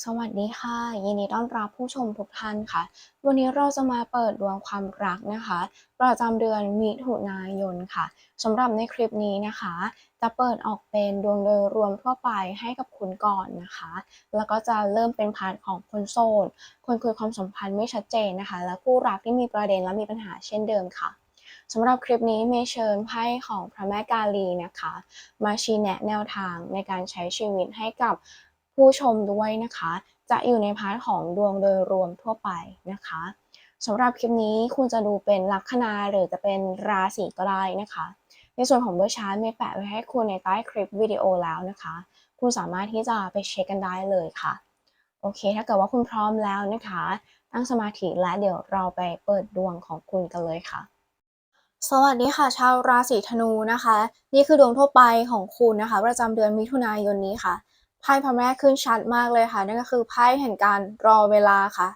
สวัสดีค่ะ ยินดีต้อนรับผู้ชมทุกท่านค่ะ วันนี้เราจะมาเปิดดวงความรักนะคะ ประจำเดือนมิถุนายนค่ะสำหรับในคลิปนี้นะคะ จะเปิดออกเป็นดวงโดยรวมทั่วไปให้กับคุณก่อนนะคะ แล้วก็จะเริ่มเป็นพาร์ทของคนโสดคนคุยความสัมพันธ์ไม่ชัดเจนนะคะ และคู่รักที่มีประเด็นและมีปัญหาเช่นเดิมค่ะสำหรับคลิปนี้เมย์เชิญไพ่ของพระแม่กาลีนะคะ มาชี้แนะแนวทางในการใช้ชีวิตให้กับ ผู้ชมด้วยนะคะ จะอยู่ในพาร์ทของดวงโดยรวมทั่วไปนะคะสำหรับคลิปนี้คุณจะดูเป็นลัคนาหรือจะเป็นราศีก็ได้นะคะ ในส่วนของเบอร์ชาร์ตมย์แปะไว้ให้คุณในใต้คลิปวิดีโอแล้วนะคะ คุณสามารถที่จะไปเช็คกันได้เลยค่ะโอเค ถ้าเกิดว่าคุณพร้อมแล้วนะคะ ตั้งสมาธิและเดี๋ยวเราไปเปิดดวงของคุณกันเลยค่ะ สวัสดีค่ะ ชาวราศีธนูนะคะ นี่คือดวงทั่วไปของคุณนะคะ ประจำเดือนมิถุนายนนี้ค่ะ ไพ่พระแม่ขึ้นชัดมากเลยค่ะ นั่นก็คือไพ่แห่งการรอเวลาค่ะ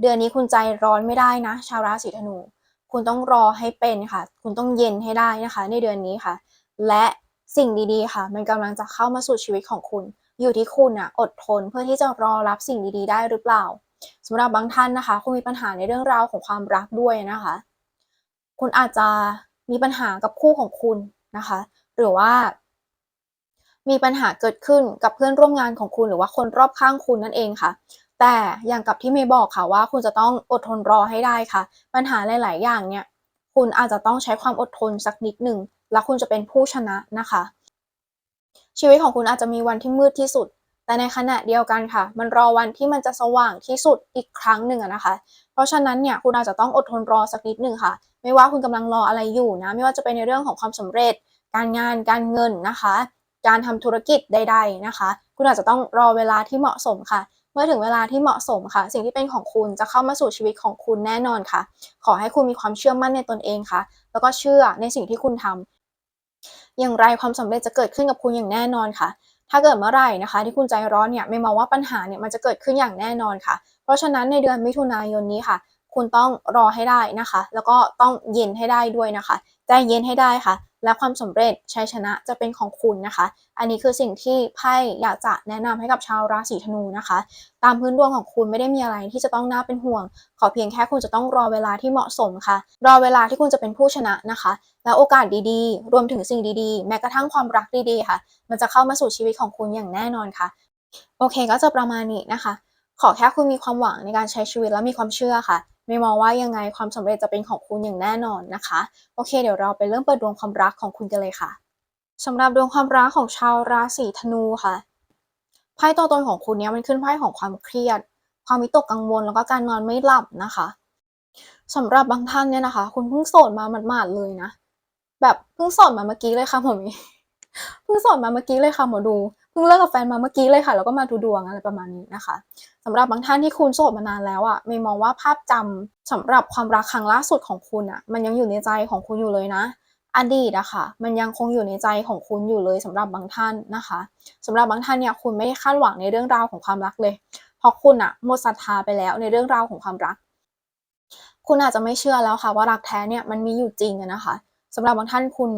เดือนนี้คุณใจร้อนไม่ได้นะ ชาวราศีธนู คุณต้องรอให้เป็นค่ะ คุณต้องเย็นให้ได้นะคะ ในเดือนนี้ค่ะ และสิ่งดีๆค่ะ มันกำลังจะเข้ามาสู่ชีวิตของคุณ อยู่ที่คุณอะอดทนเพื่อที่จะรอรับสิ่งดีๆ ได้หรือเปล่าสำหรับบางท่านนะคะ คุณมีปัญหาในเรื่องราวของความรักด้วยนะคะ คุณอาจจะมีปัญหากับคู่ของคุณนะคะ หรือว่า มีปัญหาเกิดขึ้นกับเพื่อนร่วมงานของคุณหรือว่าคนรอบข้างคุณนั่นเองค่ะ แต่อย่างกับที่เมย์บอกค่ะว่า คุณจะต้องอดทนรอให้ได้ค่ะ ปัญหาหลาย ๆ อย่างเนี่ย คุณอาจจะต้องใช้ความอดทนสักนิดหนึ่งแล้วคุณจะเป็นผู้ชนะนะคะ ชีวิตของคุณอาจจะมีวันที่มืดที่สุด แต่ในขณะเดียวกันค่ะ มันรอวันที่มันจะสว่างที่สุดอีกครั้งหนึ่งนะคะ เพราะฉะนั้นเนี่ยคุณอาจจะต้องอดทนรอสักนิดหนึ่งค่ะ ไม่ว่าคุณกำลังรออะไรอยู่นะ ไม่ว่าจะเป็นในเรื่องของความสำเร็จ การงานการเงินนะคะ การทำธุรกิจใดๆนะคะ คุณอาจจะต้องรอเวลาที่เหมาะสมค่ะ เมื่อถึงเวลาที่เหมาะสมค่ะ สิ่งที่เป็นของคุณจะเข้ามาสู่ชีวิตของคุณแน่นอนค่ะ ขอให้คุณมีความเชื่อมั่นในตนเองค่ะ แล้วก็เชื่อในสิ่งที่คุณทำอย่างไรความสำเร็จจะเกิดขึ้นกับคุณอย่างแน่นอนค่ะ ถ้าเกิดเมื่อไหร่นะคะ ที่คุณใจร้อนเนี่ยไม่มองว่าปัญหาเนี่ยมันจะเกิดขึ้นอย่างแน่นอนค่ะ เพราะฉะนั้นในเดือนมิถุนายนนี้ค่ะคุณต้องรอให้ได้นะคะ แล้วก็ต้องเย็นให้ได้ด้วยนะคะ ใจเย็นให้ได้ค่ะ และความสำเร็จชัยชนะจะเป็นของคุณนะคะ อันนี้คือสิ่งที่ไพ่อยากจะแนะนำให้กับชาวราศีธนูนะคะ ตามพื้นดวงของคุณไม่ได้มีอะไรที่จะต้องน่าเป็นห่วง ขอเพียงแค่คุณจะต้องรอเวลาที่เหมาะสมค่ะ รอเวลาที่คุณจะเป็นผู้ชนะนะคะ และโอกาสดีๆ รวมถึงสิ่งดีๆ แม้กระทั่งความรักดีๆค่ะ มันจะเข้ามาสู่ชีวิตของคุณอย่างแน่นอนค่ะ โอเคก็จะประมาณนี้นะคะ ขอแค่คุณมีความหวังในการใช้ชีวิตและมีความเชื่อค่ะ ไม่มองว่ายังไงความสำเร็จจะเป็นของคุณอย่างแน่นอนนะคะ โอเค เดี๋ยวเราไปเริ่มเปิดดวงความรักของคุณกันเลยค่ะสำหรับดวงความรักของชาวราศีธนูค่ะไพ่ตัวตนของคุณเนี้ยมันขึ้นไพ่ของความเครียด ความวิตกกังวลแล้วก็การนอนไม่หลับนะคะสำหรับบางท่านเนี่ยนะคะ คุณเพิ่งโสดมาหมาดๆเลยนะ แบบเพิ่งโสดมาเมื่อกี้เลยค่ะหมอมีเพิ่งโสดมาเมื่อกี้เลยค่ะหมอดู พิ่งเลิกกับแฟนมาเมื่อกี้เลยค่ะ แล้วก็มาดูดวงอะไรประมาณนี้นะคะสำหรับบางท่านที่คุณโสดมานานแล้วอะ่ะม่มองว่าภาพจำสำหรับความรักครั้งล่าสุดของคุณอะ่ะ มันยังอยู่ในใจของคุณอยู่เลยนะ อดีตอะค่ะ มันยังคงอยู่ในใจของคุณอยู่เลยสำหรับบางท่านนะคะสำหรับบางท่านเนี่ยคุณไม่ได้คาดหวังในเรื่องราวของความรักเลย เพราะคุณอะหมดศรัทธาไปแล้วในเรื่องราวของความรัก คุณอาจจะไม่เชื่อแล้วค่ะ ว่ารักแท้เนี่ยมันมีอยู่จริงนะคะสำหรับบางท่านคุณ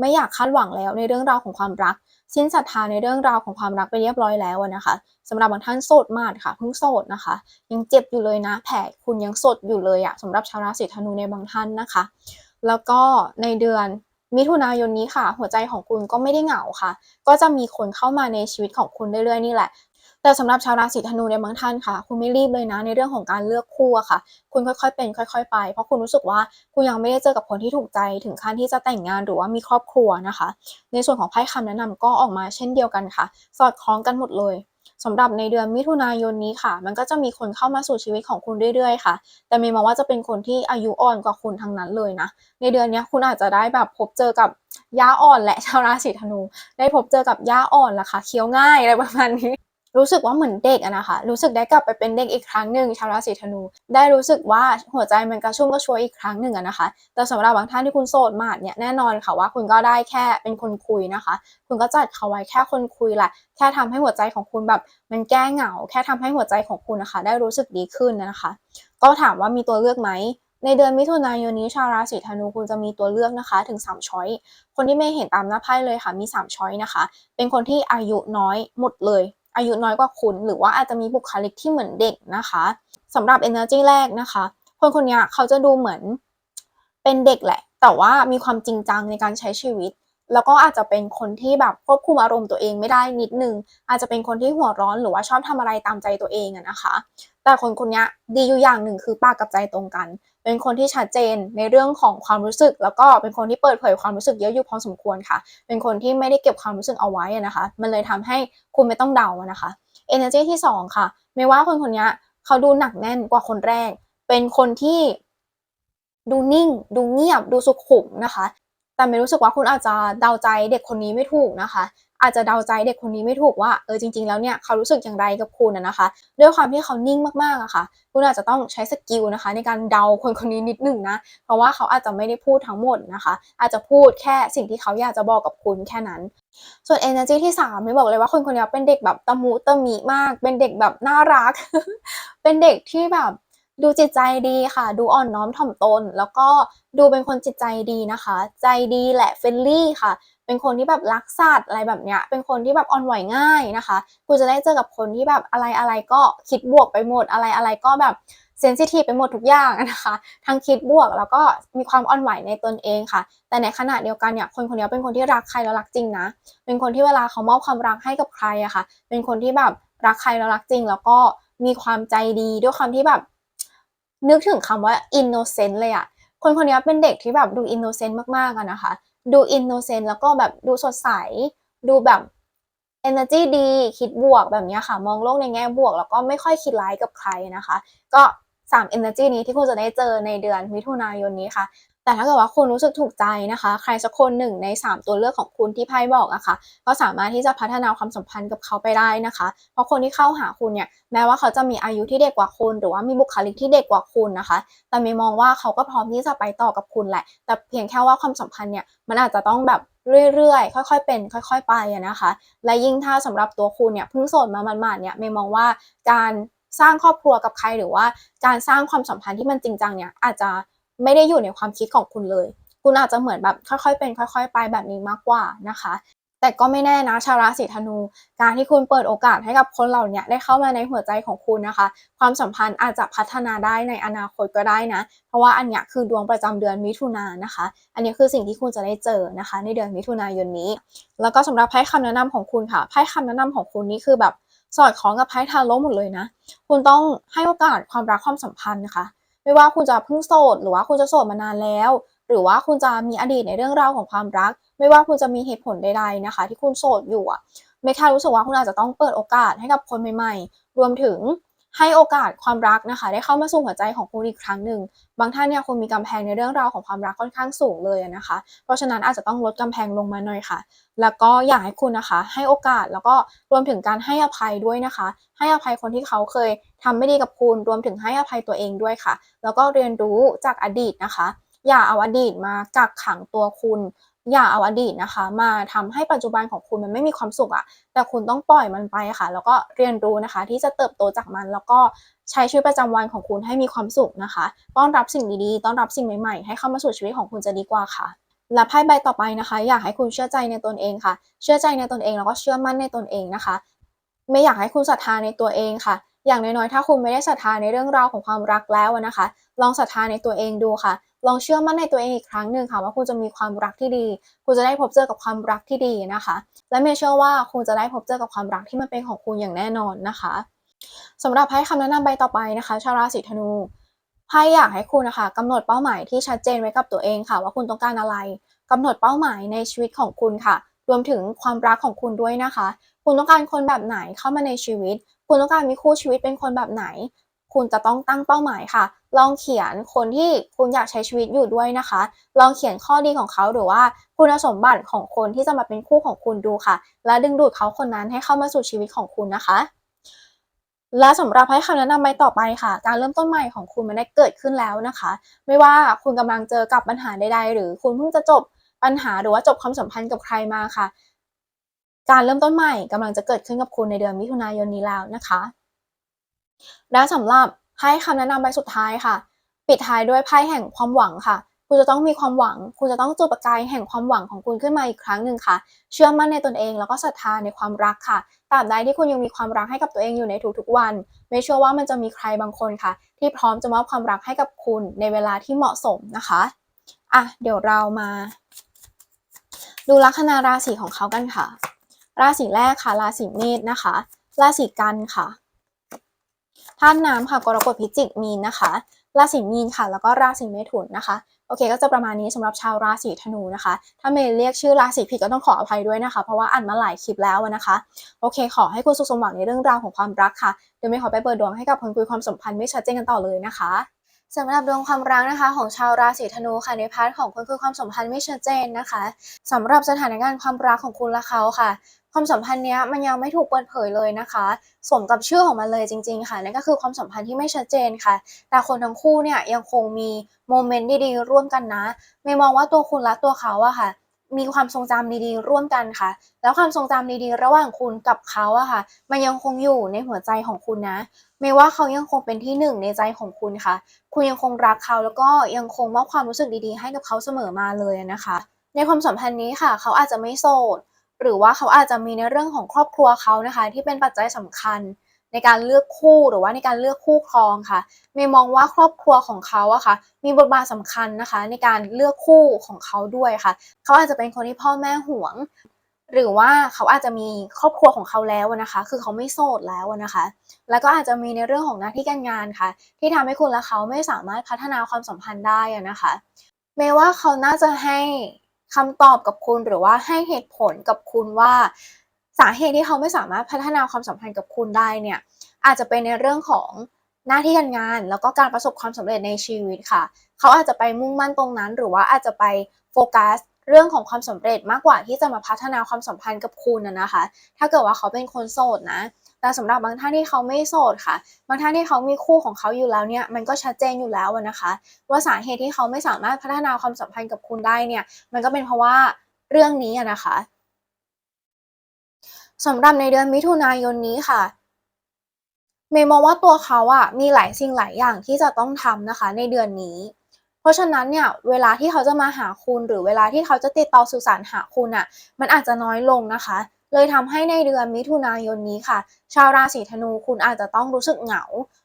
ไม่อยากคาดหวังแล้วในเรื่องราวของความรัก สิ้นศรัทธาในเรื่องราวของความรักไปเรียบร้อยแล้วนะคะสำหรับบางท่านโสดมากค่ะเพิ่งโสดนะคะ ยังเจ็บอยู่เลยนะแผลคุณยังสดอยู่เลยอะสำหรับชาวราศีธนูในบางท่านนะคะ แล้วก็ในเดือนมิถุนายนนี้ค่ะ หัวใจของคุณก็ไม่ได้เหงาค่ะ ก็จะมีคนเข้ามาในชีวิตของคุณเรื่อยๆนี่แหละ แต่สำหรับชาวราศีธนูในบางท่านค่ะ คุณไม่รีบเลยนะในเรื่องของการเลือกคู่อะค่ะ คุณค่อยๆเป็น ค่อย ๆ ไป เพราะคุณรู้สึกว่าคุณยังไม่ได้เจอกับคนที่ถูกใจถึงขั้นที่จะแต่งงานหรือว่ามีครอบครัวนะคะ ในส่วนของไพ่คำแนะนำก็ออกมาเช่นเดียวกันค่ะ สอดคล้องกันหมดเลยสำหรับในเดือนมิถุนายนนี้ค่ะ มันก็จะมีคนเข้ามาสู่ชีวิตของคุณเรื่อยๆค่ะ แต่มีมองว่าจะเป็นคนที่อายุอ่อนกว่าคุณทั้งนั้นเลยนะ ในเดือนนี้คุณอาจจะได้แบบพบเจอกับย่าอ่อนและชาวราศีธนู ได้พบเจอกับย่าอ่อนละค่ะเคี้ยวง่ายอะไรประมาณนี้ รู้สึกว่าเหมือนเด็กอะนะคะ รู้สึกได้กลับไปเป็นเด็กอีกครั้งหนึ่งชาวราศีธนู ได้รู้สึกว่าหัวใจมันกระชุ่มกระชวยอีกครั้งหนึ่งอะนะคะ แต่สำหรับบางท่านที่คุณโสดมากเนี่ยแน่นอนค่ะว่าคุณก็ได้แค่เป็นคนคุยนะคะ คุณก็จัดเขาไว้แค่คนคุยแหละ แค่ทำให้หัวใจของคุณแบบ มันแก้เหงา แค่ทำให้หัวใจของคุณนะคะ ได้รู้สึกดีขึ้นนะคะ ก็ถามว่ามีตัวเลือกไหมในเดือนมิถุนายนนี้ชาวราศีธนูคุณจะมีตัวเลือกนะคะถึง 3 ช้อย คนที่ไม่เห็นตามหน้าไพ่เลยค่ะมี 3 ช้อยนะคะ เป็นคนที่อายุน้อยหมดเลย อายุน้อยกว่าคุณ หรือว่าอาจจะมีบุคลิกที่เหมือนเด็กนะคะสำหรับ energy แรกนะคะ คนคนนี้เขาจะดูเหมือนเป็นเด็กแหละ แต่ว่ามีความจริงจังในการใช้ชีวิต แล้วก็อาจจะเป็นคนที่แบบควบคุมอารมณ์ตัวเองไม่ได้นิดนึง อาจจะเป็นคนที่หัวร้อนหรือว่าชอบทำอะไรตามใจตัวเองอะนะคะ แต่คนคนนี้ดีอยู่อย่างหนึ่งคือปากกับใจตรงกัน เป็นคนที่ชัดเจนในเรื่องของความรู้สึก แล้วก็เป็นคนที่เปิดเผยความรู้สึกเยอะอยู่พอสมควรค่ะ เป็นคนที่ไม่ได้เก็บความรู้สึกเอาไว้นะคะ มันเลยทำให้คุณไม่ต้องเดานะคะ energy ที่สองค่ะ ไม่ว่าคนคนนี้เขาดูหนักแน่นกว่าคนแรก เป็นคนที่ดูนิ่ง ดูเงียบ ดูสุขุมนะคะ แต่ไม่รู้สึกว่าคุณอาจจะเดาใจเด็กคนนี้ไม่ถูกนะคะ อาจจะเดาใจเด็กคนนี้ไม่ถูกว่าเออจริง ๆ แล้วเนี่ยเขารู้สึกอย่างไรกับคุณนะคะ ด้วยความที่เขานิ่งมากๆอะค่ะ คุณอาจจะต้องใช้สกิลนะคะ ในการเดาคนคนนี้นิดหนึ่งนะเพราะว่าเขาอาจจะไม่ได้พูดทั้งหมดนะคะ อาจจะพูดแค่สิ่งที่เขาอยากจะบอกกับคุณแค่นั้น ส่วน energy ที่3ไม่บอกเลยว่าคนคนนี้เป็นเด็กแบบตะมุตะมิมาก เป็นเด็กแบบน่ารัก เป็นเด็กที่แบบ ดูจิตใจดีค่ะ ดูอ่อนน้อมถ่อมตน แล้วก็ดูเป็นคนจิตใจดีนะคะ ใจดีแหละเฟรนลี่ค่ะ เป็นคนที่แบบรักสัตว์อะไรแบบเนี้ย เป็นคนที่แบบอ่อนไหวง่ายนะคะคุณจะได้เจอกับคนที่แบบอะไรอะไรก็คิดบวกไปหมดอะไรอะไรก็แบบเซนซิทีฟไปหมดทุกอย่างนะคะ ทั้งคิดบวกแล้วก็มีความอ่อนไหวในตนเองค่ะ แต่ในขณะเดียวกันเนี่ย คนคนนี้เป็นคนที่รักใครแล้วรักจริงนะ เป็นคนที่เวลาเขามอบความรักให้กับใครอะค่ะ เป็นคนที่แบบรักใครแล้วรักจริง แล้วก็มีความใจดีด้วยความที่แบบ นึกถึงคำว่า innocent เลยอะคนคนนี้เป็นเด็กที่แบบดู innocent มากๆอะนะคะ ดู innocent แล้วก็แบบดูสดใส ดูแบบ energy ดีคิดบวกแบบนี้ค่ะ มองโลกในแง่บวก แล้วก็ไม่ค่อยคิดร้ายกับใครนะคะ ก็ 3 energy นี้ที่คุณจะได้เจอในเดือนมิถุนายนนี้ค่ะ แต่ถ้าเกิดว่าคุณรู้สึกถูกใจนะคะ ใครสักคนหนึ่งใน 3 ตัวเลือกของคุณที่ไพ่บอกอะคะ่ะ ก็สามารถที่จะพัฒนาความสัมพันธ์กับเขาไปได้นะคะ เพราะคนที่เข้าหาคุณเนี่ยแม้ว่าเขาจะมีอายุที่เด็กกว่าคุณ หรือว่ามีบุคลิกที่เด็กกว่าคุณนะคะ แต่มีมองว่าเขาก็พร้อมที่จะไปต่อกับคุณแหละ แต่เพียงแค่ว่าความสัมพันธ์เนี่ยมันอาจจะต้องแบบเรื่อยๆ ค่อยๆ เป็น ค่อย ๆ ไปนะคะ และยิ่งถ้าสำหรับตัวคุณเนี่ยเพิ่งโสดมาหมาดๆเนี่ยเมย์มองว่าการสร้างครอบครัวกับใครหรือว่าการสร้างความสัมพันธ์ที่มันจริงจังเนี่ยอาจจะ ไม่ได้อยู่ในความคิดของคุณเลย คุณอาจจะเหมือนแบบค่อยๆเป็น ค่อย ๆ ไปแบบนี้มากกว่านะคะ แต่ก็ไม่แน่นะชาวราศีธนู การที่คุณเปิดโอกาสให้กับคนเหล่านี้ได้เข้ามาในหัวใจของคุณนะคะ ความสัมพันธ์อาจจะพัฒนาได้ในอนาคตก็ได้นะ เพราะว่าอันนี้คือดวงประจำเดือนมิถุนายนนะคะ อันนี้คือสิ่งที่คุณจะได้เจอนะคะ ในเดือนมิถุนายนนี้ แล้วก็สำหรับไพ่คำแนะนำของคุณค่ะไพ่คำแนะนำของคุณนี่คือแบบสอดคล้องกับไพ่ทาโร่หมดเลยนะ คุณต้องให้โอกาสความรักความสัมพันธ์นะคะ ไม่ว่าคุณจะเพิ่งโสด หรือว่าคุณจะโสดมานานแล้ว หรือว่าคุณจะมีอดีตในเรื่องราวของความรัก ไม่ว่าคุณจะมีเหตุผลใดๆนะคะ ที่คุณโสดอยู่อะไม่ค่รู้สึกว่าคุณอาจจะต้องเปิดโอกาสให้กับคนใหม่ ๆ รวมถึง ให้โอกาสความรักนะคะ ได้เข้ามาสู่หัวใจของคุณอีกครั้งหนึ่ง บางท่านเนี่ยคุณมีกำแพงในเรื่องราวของความรักค่อนข้างสูงเลยนะคะ เพราะฉะนั้นอาจจะต้องลดกำแพงลงมาหน่อยค่ะ แล้วก็อยากให้คุณนะคะ ให้โอกาสแล้วก็รวมถึงการให้อภัยด้วยนะคะ ให้อภัยคนที่เขาเคยทำไม่ดีกับคุณ รวมถึงให้อภัยตัวเองด้วยค่ะ แล้วก็เรียนรู้จากอดีตนะคะ อย่าเอาอดีตมากักขังตัวคุณ อย่าเอาอดีตนะคะ มาทำให้ปัจจุบันของคุณมันไม่มีความสุขอะแต่คุณต้องปล่อยมันไปค่ะ แล้วก็เรียนรู้นะคะ ที่จะเติบโตจากมัน แล้วก็ใช้ชีวิตประจำวันของคุณให้มีความสุขนะคะต้อนรับสิ่งดีๆต้อนรับสิ่งใหม่ๆให้เข้ามาสู่ชีวิตของคุณจะดีกว่าค่ะ และไพ่ใบต่อไปนะคะ อยากให้คุณเชื่อใจในตนเองค่ะ เชื่อใจในตนเองแล้วก็เชื่อมั่นในตนเองนะคะ ไม่อยากให้คุณศรัทธาในตัวเองค่ะ อย่างน้อยๆ ถ้าคุณไม่ได้ศรัทธาในเรื่องราวของความรักแล้วนะคะ ลองศรัทธาในตัวเองดูค่ะ ลองเชื่อมั่นในตัวเองอีกครั้งหนึ่งค่ะว่าคุณจะมีความรักที่ดี คุณจะได้พบเจอกับความรักที่ดีนะคะ และเมย์เชื่อว่าคุณจะได้พบเจอกับความรักที่มันเป็นของคุณอย่างแน่นอนนะคะสำหรับไพ่คำแนะนำใบต่อไปนะคะชาวราศีธนูไพ่อยากให้คุณนะคะกำหนดเป้าหมายที่ชัดเจนไว้กับตัวเองค่ะ ว่าคุณต้องการอะไรกำหนดเป้าหมายในชีวิตของคุณค่ะ รวมถึงความรักของคุณด้วยนะคะ คุณต้องการคนแบบไหนเข้ามาในชีวิต คุณต้องการมีคู่ชีวิตเป็นคนแบบไหน คุณจะต้องตั้งเป้าหมายค่ะ ลองเขียนคนที่คุณอยากใช้ชีวิตอยู่ด้วยนะคะ ลองเขียนข้อดีของเขาหรือว่าคุณสมบัติของคนที่จะมาเป็นคู่ของคุณดูค่ะ และดึงดูดเขาคนนั้นให้เข้ามาสู่ชีวิตของคุณนะคะและสำหรับให้คำแนะนำใบต่อไปค่ะ การเริ่มต้นใหม่ของคุณมันได้เกิดขึ้นแล้วนะคะ ไม่ว่าคุณกำลังเจอกับปัญหาใดๆ หรือคุณเพิ่งจะจบปัญหาหรือว่าจบความสัมพันธ์กับใครมาค่ะ การเริ่มต้นใหม่กำลังจะเกิดขึ้นกับคุณในเดือนมิถุนายนนี้แล้วนะคะ และสำหรับให้คำแนะนำใบสุดท้ายค่ะ ปิดท้ายด้วยไพ่แห่งความหวังค่ะ คุณจะต้องมีความหวัง คุณจะต้องจุดประกายแห่งความหวังของคุณขึ้นมาอีกครั้งหนึ่งค่ะ เชื่อมั่นในตนเองแล้วก็ศรัทธาในความรักค่ะตราบใดที่คุณยังมีความรักให้กับตัวเองอยู่ในทุกๆวัน ไม่เชื่อว่ามันจะมีใครบางคนค่ะ ที่พร้อมจะมอบความรักให้กับคุณในเวลาที่เหมาะสมนะคะอะเดี๋ยวเรามา ดูลัคนาราศีของเขากันค่ะ ราศีแรกค่ะ ราศีเมษนะคะ ราศีกันค่ะธาตุน้ำค่ะกรกฎพิจิกมีนนะคะ ราศีมีนค่ะ แล้วก็ราศีเมถุนนะคะโอเคก็จะประมาณนี้สำหรับชาวราศีธนูนะคะ ถ้าเมย์เรียกชื่อราศีผิดก็ต้องขออภัยด้วยนะคะ เพราะว่าอ่านมาหลายคลิปแล้วนะคะ โอเค ขอให้คุณสุขสมหวังในเรื่องราวของความรักค่ะ เดี๋ยวเมย์ขอไปเปิดดวงให้กับคนคุยความสัมพันธ์ไม่ชัดเจนกันต่อเลยนะคะ สำหรับดวงความรักนะคะของชาวราศีธนูค่ะในพาร์ทของคุณคือความสัมพันธ์ไม่ชัดเจนนะคะสำหรับสถานการณ์ความรักของคุณและเขาค่ะ ความสัมพันธ์เนี้ยมันยังไม่ถูกเปิดเผยเลยนะคะ สมกับชื่อของมันเลยจริง ๆ ค่ะนั่นก็คือความสัมพันธ์ที่ไม่ชัดเจนค่ะ แต่คนทั้งคู่เนี่ยยังคงมีโมเมนต์ดีๆร่วมกันนะ ไม่มองว่าตัวคุณและตัวเขาอะค่ะ มีความทรงจำดีๆ ร่วมกันค่ะ แล้วความทรงจำดีๆ ระหว่างคุณกับเขาอะค่ะ มันยังคงอยู่ในหัวใจของคุณนะ ไม่ว่าเขายังคงเป็นที่หนึ่งในใจของคุณค่ะ คุณยังคงรักเขาแล้วก็ยังคงมอบความรู้สึกดีๆ ให้กับเขาเสมอมาเลยนะคะ ในความสัมพันธ์นี้ค่ะ เขาอาจจะไม่โสด หรือว่าเขาอาจจะมีในเรื่องของครอบครัวเขานะคะ ที่เป็นปัจจัยสำคัญ ในการเลือกคู่หรือว่าในการเลือกคู่ครองค่ะ เมย์มองว่าครอบครัวของเขาอะค่ะ มีบทบาทสำคัญนะคะ ในการเลือกคู่ของเขาด้วยค่ะ เขาอาจจะเป็นคนที่พ่อแม่ห่วง หรือว่าเขาอาจจะมีครอบครัวของเขาแล้วนะคะ คือเขาไม่โสดแล้วนะคะ แล้วก็อาจจะมีในเรื่องของหน้าที่การงานค่ะ ที่ทำให้คุณและเขาไม่สามารถพัฒนาความสัมพันธ์ได้นะคะ เมย์ว่าเขาน่าจะให้คำตอบกับคุณหรือว่าให้เหตุผลกับคุณว่า สาเหตุที่เขาไม่สามารถพัฒนาความสัมพันธ์กับคุณได้เนี่ยอาจจะเป็นในเรื่องของหน้าที่การงาน แล้วก็การประสบความสำเร็จในชีวิตค่ะ เขาอาจจะไปมุ่งมั่นตรงนั้น หรือว่าอาจจะไปโฟกัสเรื่องของความสำเร็จมากกว่าที่จะมาพัฒนาความสัมพันธ์กับคุณนะคะ ถ้าเกิดว่าเขาเป็นคนโสดนะ แต่สำหรับบางท่านที่เขาไม่โสดค่ะ บางท่านที่เขามีคู่ของเขาอยู่แล้วเนี่ย มันก็ชัดเจนอยู่แล้วนะคะ ว่าสาเหตุที่เขาไม่สามารถพัฒนาความสัมพันธ์กับคุณได้เนี่ย มันก็เป็นเพราะว่าเรื่องนี้นะคะ สำหรับในเดือนมิถุนายนนี้ค่ะ เมย์มองว่าตัวเขาอะมีหลายสิ่งหลายอย่างที่จะต้องทำนะคะ ในเดือนนี้ เพราะฉะนั้นเนี่ยเวลาที่เขาจะมาหาคุณหรือเวลาที่เขาจะติดต่อสื่อสารหาคุณอะมันอาจจะน้อยลงนะคะ เลยทำให้ในเดือนมิถุนายนนี้ค่ะ ชาวราศีธนูคุณอาจจะต้องรู้สึกเหงา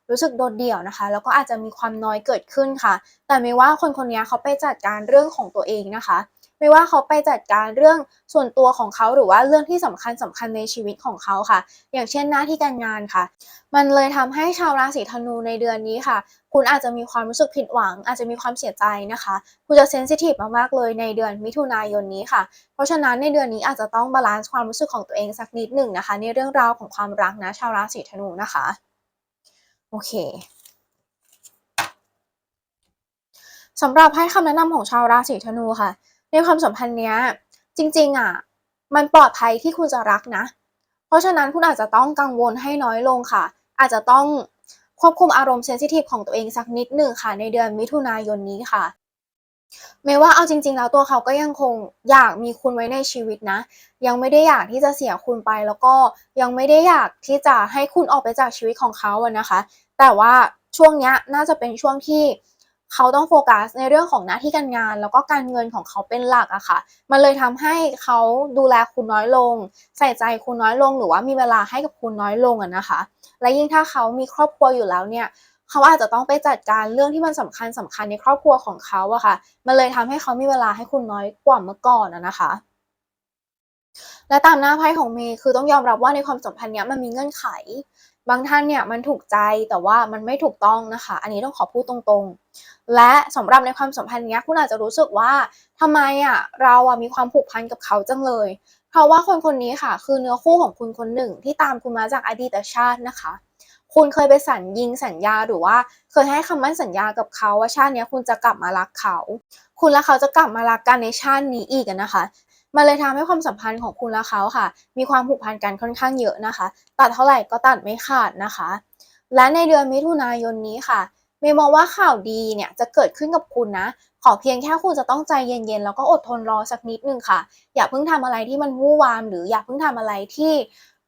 รู้สึกโดดเดี่ยวนะคะ แล้วก็อาจจะมีความน้อยเกิดขึ้นค่ะ แต่ไม่ว่าคนคนนี้เขาไปจัดการเรื่องของตัวเองนะคะ ไม่ว่าเขาไปจัดการเรื่องส่วนตัวของเขาหรือว่าเรื่องที่สำคัญสำคัญในชีวิตของเขาค่ะ อย่างเช่นหน้าที่การงานค่ะ มันเลยทำให้ชาวราศีธนูในเดือนนี้ค่ะ คุณอาจจะมีความรู้สึกผิดหวัง อาจจะมีความเสียใจนะคะ คุณจะเซนซิทีฟมากๆเลยในเดือนมิถุนายนนี้ค่ะ เพราะฉะนั้นในเดือนนี้อาจจะต้องบาลานซ์ความรู้สึกของตัวเองสักนิดหนึ่งนะคะ ในเรื่องราวของความรักนะชาวราศีธนูนะคะโอเคสำหรับให้คำแนะนำของชาวราศีธนูค่ะ ในความสัมพันธ์เนี้ยจริงๆอะมันปลอดภัยที่คุณจะรักนะ เพราะฉะนั้นคุณอาจจะต้องกังวลให้น้อยลงค่ะ อาจจะต้องควบคุมอารมณ์เซนซิทีฟของตัวเองสักนิดหนึ่งค่ะ ในเดือนมิถุนายนนี้ค่ะไม่ว่าเอาจริง ๆ แล้วตัวเขาก็ยังคงอยากมีคุณไว้ในชีวิตนะ ยังไม่ได้อยากที่จะเสียคุณไป แล้วก็ยังไม่ได้อยากที่จะให้คุณออกไปจากชีวิตของเขาอะนะคะ แต่ว่าช่วงนี้น่าจะเป็นช่วงที่ เขาต้องโฟกัสในเรื่องของหน้าที่การงาน แล้วก็การเงินของเขาเป็นหลักอะค่ะ มันเลยทำให้เขาดูแลคุณน้อยลง ใส่ใจคุณน้อยลง หรือว่ามีเวลาให้กับคุณน้อยลงอะนะคะ และยิ่งถ้าเขามีครอบครัวอยู่แล้วเนี่ยเขาอาจจะต้องไปจัดการเรื่องที่มันสำคัญสำคัญในครอบครัวของเขาอะค่ะ มันเลยทำให้เขามีเวลาให้คุณน้อยกว่าเมื่อก่อนอะนะคะและตามหน้าไพ่ของเมย์คือต้องยอมรับว่าในความสัมพันธ์เนี้ยมันมีเงื่อนไข บางท่านเนี่ยมันถูกใจแต่ว่ามันไม่ถูกต้องนะคะ อันนี้ต้องขอพูดตรงๆ และสำหรับในความสัมพันธ์เนี้ยคุณอาจจะรู้สึกว่าทำไมอะเราอะมีความผูกพันกับเขาจังเลย เพราะว่าคนคนนี้ค่ะ คือเนื้อคู่ของคุณคนหนึ่งที่ตามคุณมาจากอดีตชาตินะคะ คุณเคยไปสัญญิงสัญญาหรือว่า เคยให้คำมั่นสัญญากับเขาว่าชาตินี้คุณจะกลับมารักเขา คุณและเขาจะกลับมารักกันในชาตินี้อีกนะคะ มันเลยทำให้ความสัมพันธ์ของคุณและเขาค่ะ มีความผูกพันกันค่อนข้างเยอะนะคะ ตัดเท่าไหร่ก็ตัดไม่ขาดนะคะ และในเดือนมิถุนายนนี้ค่ะเมย์มองว่าข่าวดีเนี่ยจะเกิดขึ้นกับคุณนะ ขอเพียงแค่คุณจะต้องใจเย็นๆ แล้วก็อดทนรอสักนิดนึงค่ะ อย่าเพิ่งทำอะไรที่มันวู่วาม หรืออย่าเพิ่งทำอะไรที่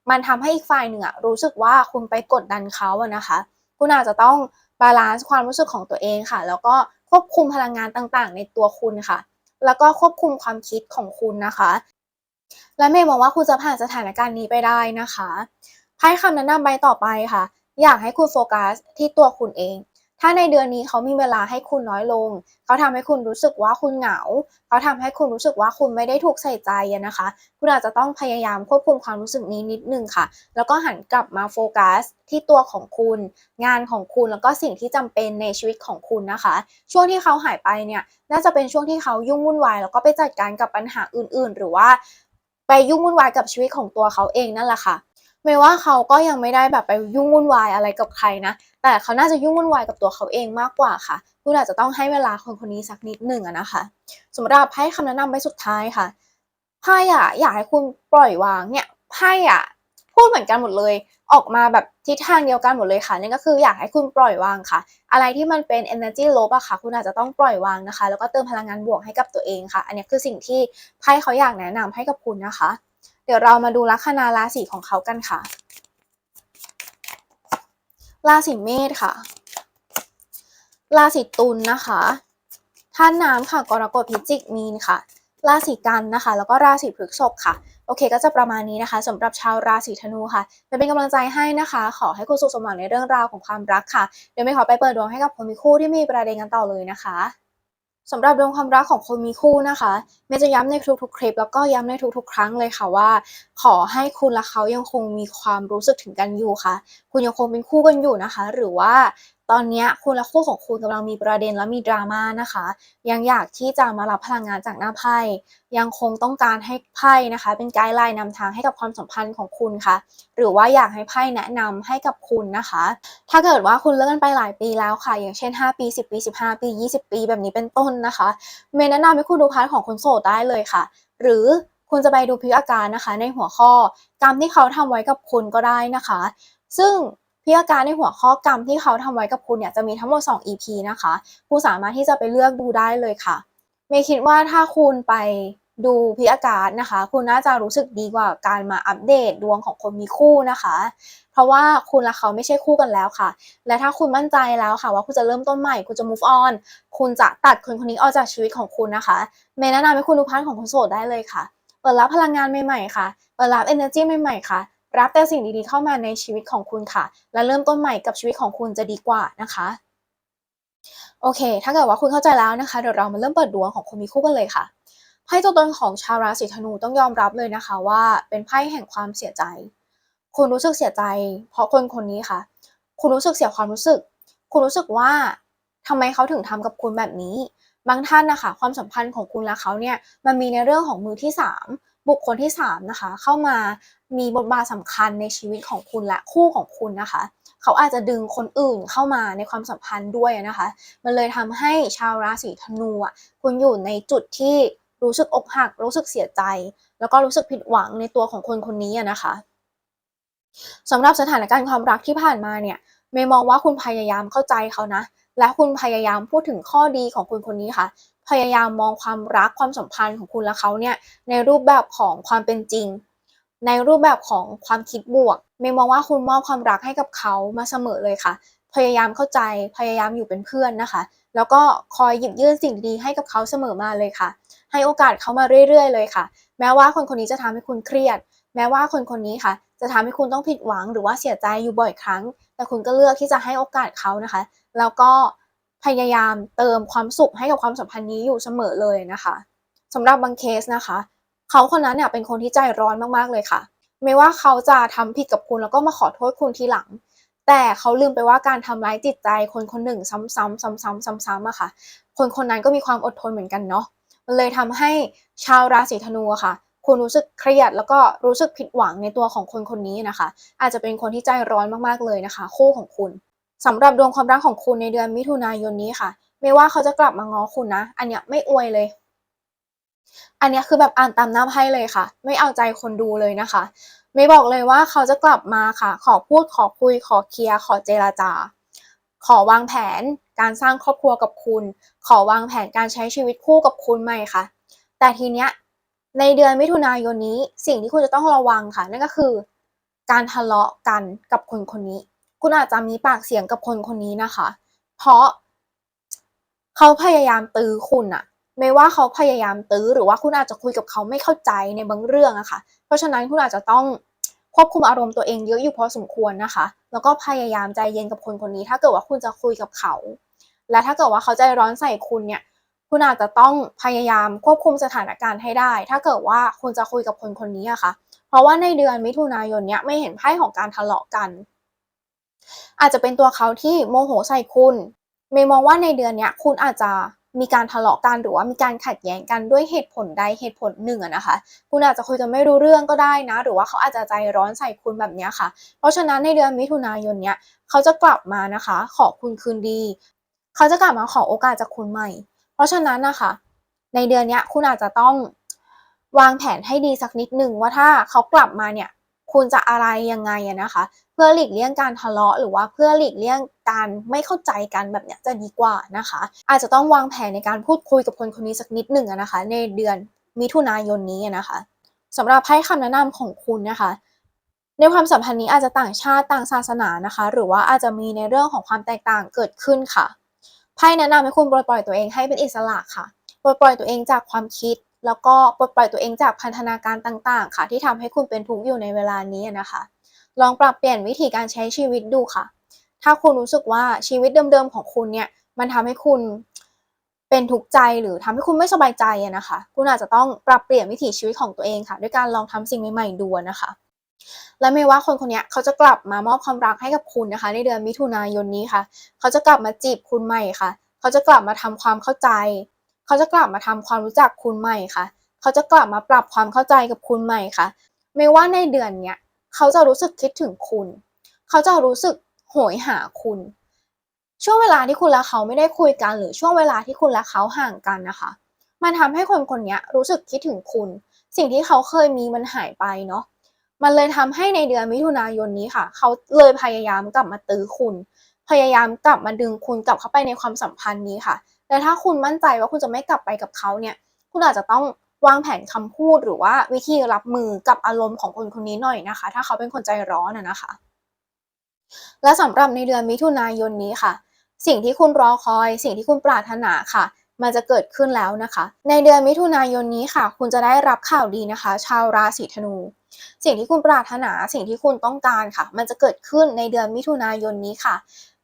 มันทำให้อีกฝ่ายหนึ่งอะรู้สึกว่าคุณไปกดดันเขาอะนะคะ คุณอาจจะต้องบาลานซ์ความรู้สึกของตัวเองค่ะ แล้วก็ควบคุมพลังงานต่างๆ ในตัวคุณค่ะ แล้วก็ควบคุมความคิดของคุณนะคะ และเมย์มองว่าคุณจะผ่านสถานการณ์นี้ไปได้นะคะไพ่คำแนะนำใบต่อไปค่ะ อยากให้คุณโฟกัสที่ตัวคุณเอง ถ้าในเดือนนี้เขามีเวลาให้คุณน้อยลง เขาทำให้คุณรู้สึกว่าคุณเหงา เขาทำให้คุณรู้สึกว่าคุณไม่ได้ถูกใส่ใจอะนะคะ คุณอาจจะต้องพยายามควบคุมความรู้สึกนี้นิดนึงค่ะ แล้วก็หันกลับมาโฟกัสที่ตัวของคุณ งานของคุณแล้วก็สิ่งที่จำเป็นในชีวิตของคุณนะคะ ช่วงที่เขาหายไปเนี่ยน่าจะเป็นช่วงที่เขายุ่งวุ่นวายแล้วก็ไปจัดการกับปัญหาอื่น ๆ หรือว่า ไปยุ่งวุ่นวายกับชีวิตของตัวเขาเองนั่นแหละค่ะ ไม่ว่าเขาก็ยังไม่ได้แบบไปยุ่งวุ่นวายอะไรกับใครนะ แต่เขาน่าจะยุ่งวุ่นวายกับตัวเขาเองมากกว่าค่ะ คุณอาจจะต้องให้เวลาคนคนนี้สักนิดหนึ่งนะคะ สำหรับไพ่คำแนะนำใบสุดท้ายค่ะไพ่อะอยากให้คุณปล่อยวางเนี่ยไพ่อะพูดเหมือนกันหมดเลย ออกมาแบบทิศทางเดียวกันหมดเลยค่ะนั่นก็คืออยากให้คุณปล่อยวางค่ะ อะไรที่มันเป็น energy ลบอะค่ะ คุณอาจจะต้องปล่อยวางนะคะ แล้วก็เติมพลังงานบวกให้กับตัวเองค่ะ อันนี้คือสิ่งที่ไพ่เขาอยากแนะนำให้กับคุณนะคะ เดี๋ยวเรามาดูลัคนาราศีของเขากันค่ะ ราศีเมษค่ะ ราศีตุลนะคะท่านน้ำค่ะกรกฎพิจิกมีนค่ะ ราศีกันนะคะ แล้วก็ราศีพฤษภค่ะโอเคก็จะประมาณนี้นะคะสำหรับชาวราศีธนูค่ะจะเป็นกำลังใจให้นะคะ ขอให้คุณสุขสมหวังในเรื่องราวของความรักค่ะ เดี๋ยวไม่ขอไปเปิดดวงให้กับคนมีคู่ที่มีประเด็นกันต่อเลยนะคะ สำหรับดวงความรักของคนมีคู่นะคะเมย์จะย้ำในทุกๆคลิป แล้วก็ย้ำในทุกๆ ครั้งเลยค่ะว่า ขอให้คุณและเขายังคงมีความรู้สึกถึงกันอยู่ค่ะ คุณยังคงเป็นคู่กันอยู่นะคะ หรือว่า ตอนนี้คุณและคู่ของคุณกำลังมีประเด็นและมีดราม่านะคะ ยังอยากที่จะมารับพลังงานจากหน้าไพ่ ยังคงต้องการให้ไพ่นะคะ เป็นไกด์ไลน์นำทางให้กับความสัมพันธ์ของคุณค่ะ หรือว่าอยากให้ไพ่แนะนำให้กับคุณนะคะ ถ้าเกิดว่าคุณเลิกกันไปหลายปีแล้วค่ะ อย่างเช่น 5 ปี 10 ปี 15 ปี 20 ปี แบบนี้เป็นต้นนะคะ เมย์แนะนำให้คุณดูพาร์ทของคนโสดได้เลยค่ะ หรือคุณจะไปดูพิอาการนะคะ ในหัวข้อกรรมที่เขาทำไว้กับคุณก็ได้นะคะ ซึ่ง พิอาการในหัวข้อกรรมที่เขาทำไว้กับคุณเนี่ยจะมีทั้งหมด 2 EP นะคะ คุณสามารถที่จะไปเลือกดูได้เลยค่ะ เมย์คิดว่าถ้าคุณไปดูพิอาการนะคะ คุณน่าจะรู้สึกดีกว่าการมาอัปเดตดวงของคนมีคู่นะคะ เพราะว่าคุณและเขาไม่ใช่คู่กันแล้วค่ะ และถ้าคุณมั่นใจแล้วค่ะ ว่าคุณจะเริ่มต้นใหม่ คุณจะ move on คุณจะตัดคนคนนี้ออกจากชีวิตของคุณนะคะ เมย์แนะนำให้คุณดูพาร์ของคนโสดได้เลยค่ะ เปิดรับพลังงานใหม่ๆค่ะ เปิดรับ energy ใหม่ๆค่ะ รับแต่สิ่งดีๆเข้ามาในชีวิตของคุณค่ะ และเริ่มต้นใหม่กับชีวิตของคุณจะดีกว่านะคะโอเค ถ้าเกิดว่าคุณเข้าใจแล้วนะคะ เดี๋ยวเรามาเริ่มเปิดดวงของคนมีคู่กันเลยค่ะ ไพ่ตัวตนของชาวราศีธนูต้องยอมรับเลยนะคะว่าเป็นไพ่แห่งความเสียใจ คุณรู้สึกเสียใจ เพราะคนคนนี้ค่ะ คุณรู้สึกเสียความรู้สึก คุณรู้สึกว่าทำไมเขาถึงทำกับคุณแบบนี้ บางท่านนะคะ ความสัมพันธ์ของคุณและเขาเนี่ย มันมีในเรื่องของมือที่ 3 บุคคลที่ 3 นะคะ เข้ามามีบทบาทสำคัญในชีวิตของคุณและคู่ของคุณนะคะ เขาอาจจะดึงคนอื่นเข้ามาในความสัมพันธ์ด้วยนะคะ มันเลยทำให้ชาวราศีธนูอะคุณอยู่ในจุดที่รู้สึกอกหัก รู้สึกเสียใจ แล้วก็รู้สึกผิดหวังในตัวของคนคนนี้นะคะสำหรับสถานการณ์ความรักที่ผ่านมาเนี่ยเมย์มองว่าคุณพยายามเข้าใจเขานะ และคุณพยายามพูดถึงข้อดีของคนคนนี้ค่ะ พยายามมองความรักความสัมพันธ์ของคุณและเขาเนี่ยในรูปแบบของความเป็นจริง ในรูปแบบของความคิดบวกเมย์มองว่าคุณมอบความรักให้กับเขามาเสมอเลยค่ะ พยายามเข้าใจพยายามอยู่เป็นเพื่อนนะคะ แล้วก็คอยหยิบยื่นสิ่งดีให้กับเขาเสมอมาเลยค่ะ ให้โอกาสเขามาเรื่อยๆ เลยค่ะ แม้ว่าคนคนนี้จะทำให้คุณเครียด แม้ว่าคนคนนี้ค่ะ จะทำให้คุณต้องผิดหวังหรือว่าเสียใจอยู่บ่อยครั้ง แต่คุณก็เลือกที่จะให้โอกาสเขานะคะ แล้วก็ พยายามเติมความสุขให้กับความสัมพันธ์นี้อยู่เสมอเลยนะคะสำหรับบางเคสนะคะ เขาคนนั้นเนี่ยเป็นคนที่ใจร้อนมากๆเลยค่ะ ไม่ว่าเขาจะทำผิดกับคุณแล้วก็มาขอโทษคุณทีหลัง แต่เขาลืมไปว่าการทำร้ายจิตใจคนคนหนึ่งซ้ำๆซ้ำๆซ้ำๆอะค่ะ คนคนนั้นก็มีความอดทนเหมือนกันเนาะมันเลยทำให้ชาวราศีธนูอะค่ะคุณรู้สึกเครียดแล้วก็รู้สึกผิดหวังในตัวของคนคนนี้นะคะ อาจจะเป็นคนที่ใจร้อนมากๆเลยนะคะ คู่ของคุณ สำหรับดวงความรักของคุณในเดือนมิถุนายนนี้ค่ะ ไม่ว่าเขาจะกลับมาง้อคุณนะ อันเนี้ยไม่อวยเลย อันเนี้ยคือแบบอ่านตามหน้าไพ่เลยค่ะ ไม่เอาใจคนดูเลยนะคะ ไม่บอกเลยว่าเขาจะกลับมาค่ะ ขอพูดขอคุยขอเคลียร์ขอเจราจา ขอวางแผนการสร้างครอบครัวกับคุณ ขอวางแผนการใช้ชีวิตคู่กับคุณใหม่ค่ะ แต่ทีเนี้ยในเดือนมิถุนายนนี้สิ่งที่คุณจะต้องระวังค่ะ นั่นก็คือ การทะเลาะกันกับคนคนนี้ คุณอาจจะมีปากเสียงกับคนคนนี้นะคะ เพราะเขาพยายามตื้อคุณอะไม่ว่าเขาพยายามตื้อหรือว่าคุณอาจจะคุยกับเขาไม่เข้าใจในบางเรื่องอะค่ะ เพราะฉะนั้นคุณอาจจะต้องควบคุมอารมณ์ตัวเองเยอะอยู่พอสมควรนะคะ แล้วก็พยายามใจเย็นกับคนคนนี้ ถ้าเกิดว่าคุณจะคุยกับเขา และถ้าเกิดว่าเขาใจร้อนใส่คุณเนี่ย คุณอาจจะต้องพยายามควบคุมสถานการณ์ให้ได้ ถ้าเกิดว่าคุณจะคุยกับคนคนนี้อะค่ะ เพราะว่าในเดือนมิถุนายนเนี้ยไม่เห็นไพ่ของการทะเลาะกัน อาจจะเป็นตัวเขาที่โมโหใส่คุณ เมย์มองว่าในเดือนนี้คุณอาจจะมีการทะเลาะกันหรือว่ามีการขัดแย้งกันด้วยเหตุผลใดเหตุผลหนึ่งอะนะคะ คุณอาจจะคุยกันไม่รู้เรื่องก็ได้นะ หรือว่าเขาอาจจะใจร้อนใส่คุณแบบนี้ค่ะ เพราะฉะนั้นในเดือนมิถุนายนเนี้ยเขาจะกลับมานะคะ ขอคุณคืนดี เขาจะกลับมาขอโอกาสจากคุณใหม่ เพราะฉะนั้นนะคะ ในเดือนนี้คุณอาจจะต้องวางแผนให้ดีสักนิดหนึ่งว่าถ้าเขากลับมาเนี่ย คุณจะอะไรยังไงอะนะคะ เพื่อหลีกเลี่ยงการทะเลาะ หรือว่าเพื่อหลีกเลี่ยงการไม่เข้าใจกันแบบเนี้ยจะดีกว่านะคะ อาจจะต้องวางแผนในการพูดคุยกับคนคนนี้สักนิดหนึ่งอะนะคะ ในเดือนมิถุนายนนี้นะคะสำหรับไพ่คำแนะนำของคุณนะคะ ในความสัมพันธ์นี้อาจจะต่างชาติต่างศาสนานะคะ หรือว่าอาจจะมีในเรื่องของความแตกต่างเกิดขึ้นค่ะไพ่แนะนำให้คุณปลดปล่อยตัวเองให้เป็นอิสระค่ะปลดปล่อยตัวเองจากความคิด แล้วก็ปลดปล่อยตัวเองจากพันธนาการต่างๆ ค่ะ ที่ทำให้คุณเป็นทุกข์อยู่ในเวลานี้นะคะ ลองปรับเปลี่ยนวิธีการใช้ชีวิตดูค่ะ ถ้าคุณรู้สึกว่าชีวิตเดิมๆของคุณเนี่ยมันทำให้คุณเป็นทุกข์ใจหรือทำให้คุณไม่สบายใจนะคะ คุณอาจจะต้องปรับเปลี่ยนวิถีชีวิตของตัวเองค่ะ ด้วยการลองทำสิ่งใหม่ๆดูนะคะ และไม่ว่าคนคนนี้เขาจะกลับมามอบความรักให้กับคุณนะคะ ในเดือนมิถุนายนนี้ค่ะ เขาจะกลับมาจีบคุณใหม่ค่ะ เขาจะกลับมาทำความเข้าใจ เขาจะกลับมาทำความรู้จักคุณใหม่ค่ะ เขาจะกลับมาปรับความเข้าใจกับคุณใหม่ค่ะ ไม่ว่าในเดือนเนี้ยเขาจะรู้สึกคิดถึงคุณ เขาจะรู้สึกโหยหาคุณ ช่วงเวลาที่คุณและเขาไม่ได้คุยกัน หรือช่วงเวลาที่คุณและเขาห่างกันนะคะ มันทำให้คนคนนี้รู้สึกคิดถึงคุณ สิ่งที่เขาเคยมีมันหายไปเนาะ มันเลยทำให้ในเดือนมิถุนายนนี้ค่ะ เขาเลยพยายามกลับมาตื้อคุณ พยายามกลับมาดึงคุณกลับเข้าไปในความสัมพันธ์นี้ค่ะ แต่ถ้าคุณมั่นใจว่าคุณจะไม่กลับไปกับเขาเนี่ย คุณอาจจะต้องวางแผนคำพูดหรือว่าวิธีรับมือกับอารมณ์ของคนคนนี้หน่อยนะคะ ถ้าเขาเป็นคนใจร้อนอะนะคะ และสำหรับในเดือนมิถุนายนนี้ค่ะ สิ่งที่คุณรอคอย สิ่งที่คุณปรารถนาค่ะมันจะเกิดขึ้นแล้วนะคะ ในเดือนมิถุนายนนี้ค่ะ คุณจะได้รับข่าวดีนะคะ ชาวราศีธนู สิ่งที่คุณปรารถนา สิ่งที่คุณต้องการค่ะ มันจะเกิดขึ้นในเดือนมิถุนายนนี้ค่ะ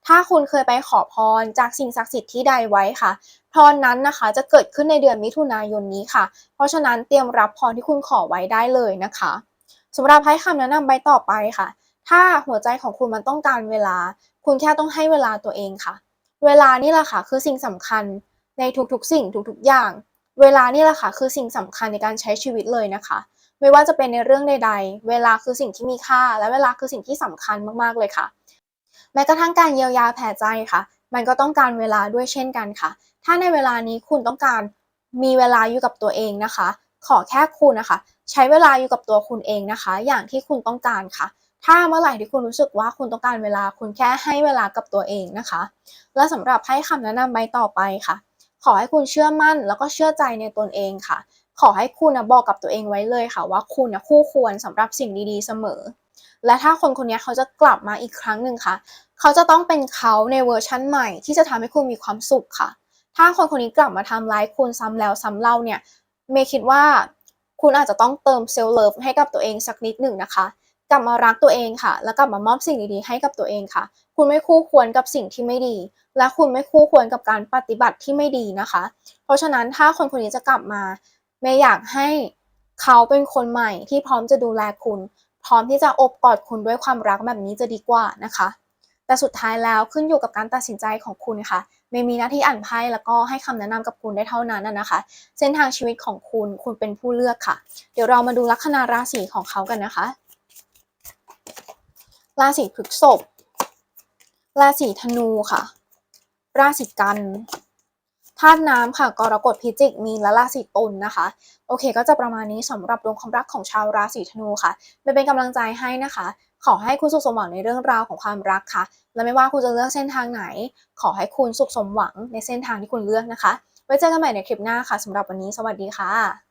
ถ้าคุณเคยไปขอพรจากสิ่งศักดิ์สิทธิ์ที่ใดไว้ค่ะ พรนั้นนะคะจะเกิดขึ้นในเดือนมิถุนายนนี้ค่ะ เพราะฉะนั้นเตรียมรับพรที่คุณขอไว้ได้เลยนะคะสำหรับให้คำแนะนำใบต่อไปค่ะ ถ้าหัวใจของคุณมันต้องการเวลา คุณแค่ต้องให้เวลาตัวเองค่ะ เวลานี่แหละค่ะคือสิ่งสำคัญในทุกๆ สิ่งทุกๆ อย่าง เวลานี่แหละค่ะคือสิ่งสำคัญในการใช้ชีวิตเลยนะคะ ไม่ว่าจะเป็นในเรื่องใด ๆ เวลาคือสิ่งที่มีค่า และเวลาคือสิ่งที่สำคัญมากๆเลยค่ะ ม้กระทั่งการเยียวยาแผลใจค่ะ มันก็ต้องการเวลาด้วยเช่นกันค่ะ ถ้าในเวลานี้คุณต้องการมีเวลาอยู่กับตัวเองนะคะ ขอแค่คุณนะคะ ใช้เวลาอยู่กับตัวคุณเองนะคะ อย่างที่คุณต้องการค่ะ ถ้าเมื่อไหร่ที่คุณรู้สึกว่าคุณต้องการเวลาคุณแค่ให้เวลากับตัวเองนะคะ และสำหรับให้คำแนะนำใบต่อไปค่ะ ขอให้คุณเชื่อมั่นแล้วก็เชื่อใจในตนเองค่ะ ขอให้คุณนะบอกกับตัวเองไว้เลยค่ะ ว่าคุณนะคู่ควรสำหรับสิ่งดีๆ เสมอ และถ้าคนคนนี้เขาจะกลับมาอีกครั้งหนึ่งค่ะ เขาจะต้องเป็นเขาในเวอร์ชั่นใหม่ ที่จะทำให้คุณมีความสุขค่ะ ถ้าคนคนนี้กลับมาทำร้ายคุณซ้ำแล้วซ้ำเล่าเนี่ยเมย์คิดว่าคุณอาจจะต้องเติมเซลล์เลิฟให้กับตัวเองสักนิดหนึ่งนะคะ กลับมารักตัวเองค่ะ แล้วกลับมามอบสิ่งดีๆให้กับตัวเองค่ะ คุณไม่คู่ควรกับสิ่งที่ไม่ดี และคุณไม่คู่ควรกับการปฏิบัติที่ไม่ดีนะคะ เพราะฉะนั้นถ้าคนคนนี้จะกลับมาเมย์อยากให้เขาเป็นคนใหม่ที่พร้อมจะดูแลคุณ พร้อมที่จะอบกอดคุณด้วยความรักแบบนี้จะดีกว่านะคะ แต่สุดท้ายแล้วขึ้นอยู่กับการตัดสินใจของคุณค่ะ ไม่มีหน้าที่อ่านไพ่แล้วก็ให้คำแนะนำกับคุณได้เท่านั้นนะนะคะ เส้นทางชีวิตของคุณคุณเป็นผู้เลือกค่ะ เดี๋ยวเรามาดูลัคนาราศีของเขากันนะคะ ราศีพฤษภ ราศีธนูค่ะ ราศีกันธาตุน้ำค่ะกรกฎพิจิกมีนและราศีตุลนะคะ โอเค ก็จะประมาณนี้สำหรับดวงความรักของชาวราศีธนูค่ะไปเป็นกำลังใจให้นะคะ ขอให้คุณสุขสมหวังในเรื่องราวของความรักค่ะ และไม่ว่าคุณจะเลือกเส้นทางไหน ขอให้คุณสุขสมหวังในเส้นทางที่คุณเลือกนะคะ ไว้เจอกันใหม่ในคลิปหน้าค่ะสำหรับวันนี้สวัสดีค่ะ